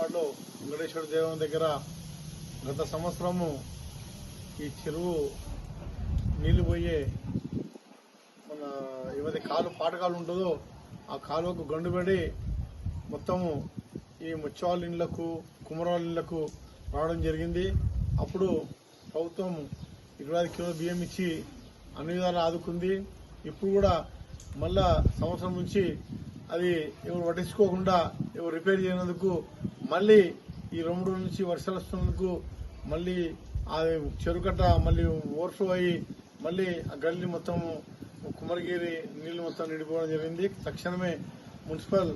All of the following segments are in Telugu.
వార్డులో వెంకటేశ్వర దేవం దగ్గర గత సంవత్సరము ఈ చెరువు నీళ్ళు పోయే మన ఏవైతే కాలు పాటకాలు ఉంటుందో ఆ కాలువకు గండుపడి మొత్తము ఈ ముచ్చవాళ్ళ ఇళ్ళకు కుమరవాళ్ళ ఇళ్ళకు రావడం జరిగింది. అప్పుడు ప్రభుత్వం ఇరవై కిలో బియ్యం ఇచ్చి అన్ని విధాలు ఆదుకుంది. ఇప్పుడు కూడా మళ్ళా సంవత్సరం నుంచి అది ఎవరు పట్టించుకోకుండా ఎవరు రిపేర్ చేయనందుకు మళ్ళీ ఈ రెండు రోజుల నుంచి వర్షాలు వస్తున్నందుకు మళ్ళీ ఆ చెరుకట్ట మళ్ళీ ఓవర్ఫ్లో అయ్యి మళ్ళీ ఆ గల్లి మొత్తం కుమరగిరి నీళ్ళు మొత్తం నిండిపోవడం జరిగింది. తక్షణమే మున్సిపల్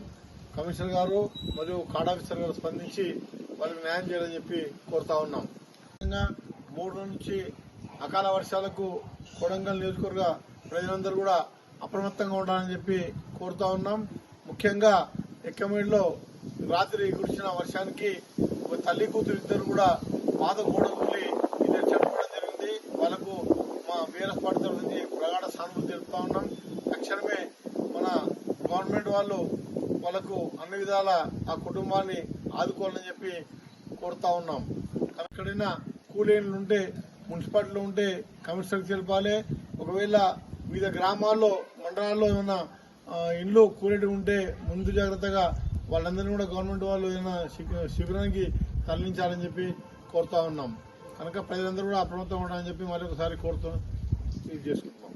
కమిషనర్ గారు మరియు కార్డ్ ఆఫీసర్ గారు స్పందించి వాళ్ళకి న్యాయం చేయాలని చెప్పి కోరుతా ఉన్నాం. ముఖ్యంగా మూడు నుంచి అకాల వర్షాలకు కొడంగల్ నియోజకవర్గ ప్రజలందరూ కూడా అప్రమత్తంగా ఉండాలని చెప్పి కోరుతా ఉన్నాం. ముఖ్యంగా ఎక్కమేడులో రాత్రి కురిసిన వర్షానికి ఒక తల్లి కూతురు ఇద్దరు కూడా పాత గోడ ఇద్దరు చనిపోవడం జరిగింది. వాళ్ళకు మా బీఆర్ఎస్ పార్టీ నుంచి ప్రగాఢ సానుభూతి తెలుపుతా ఉన్నాం. తక్షణమే మన గవర్నమెంట్ వాళ్ళు వాళ్ళకు అన్ని విధాల ఆ కుటుంబాన్ని ఆదుకోవాలని చెప్పి కోరుతా ఉన్నాం. ఎక్కడైనా కూలీలు ఉంటే మున్సిపాలిటీలో ఉంటే కమిషనర్కి తెలిపాలి. ఒకవేళ వివిధ గ్రామాల్లో మండలాల్లో ఏమైనా ఇండ్లు కూలేటి ఉంటే ముందు జాగ్రత్తగా వాళ్ళందరినీ కూడా గవర్నమెంట్ వాళ్ళు ఏదైనా శిబిరానికి తరలించాలని చెప్పి కోరుతా ఉన్నాం. కనుక ప్రజలందరూ కూడా అప్రమత్తం ఉండాలని చెప్పి మరొకసారి కోరుతూ ఇది చేసుకుంటాం